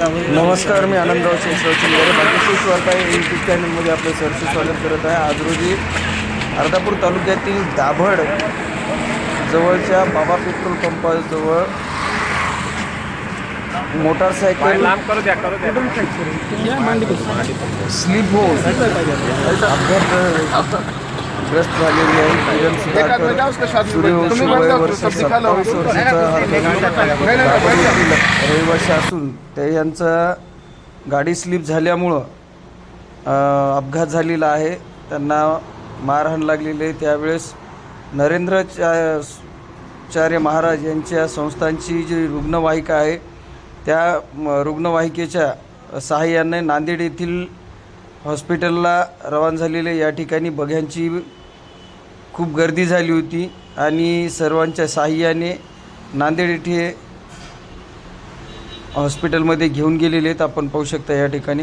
नमस्कार मी आनंदराव शेषराव चिंगारे भाग्यश्री वार्ता या यूट्यूब चॅनलमध्ये आपलं सरसे स्वागत करत आहे. आज रोजी अर्धापूर तालुक्यातील दाभड जवळच्या बाबा पेट्रोल पंपाजवळ मोटारसायकल स्लिप होऊन अपघातग्रस्त झालेली आहे. किरण सुधाकर सूर्यवंशी वय वर्ष सत्तावीस वर्षाचा रहिवासी असून ते यांचा गाडी स्लिप झाल्यामुळं अपघात झालेला आहे. त्यांना मारहाण लागलेली आहे. त्यावेळेस नरेंद्र चार्य महाराज यांच्या संस्थांची जी रुग्णवाहिका आहे त्या रुग्णवाहिकेच्या सहाय्याने नांदेड येथील हॉस्पिटलला रवाना झालेले या ठिकाणी बघ्यांची खूप गर्दी झाली होती आणि सर्वांच्या सहाय्याने नांदेड येथे हॉस्पिटलमध्ये घेऊन गेलेले आहेत. आपण पाहू शकता या ठिकाणी.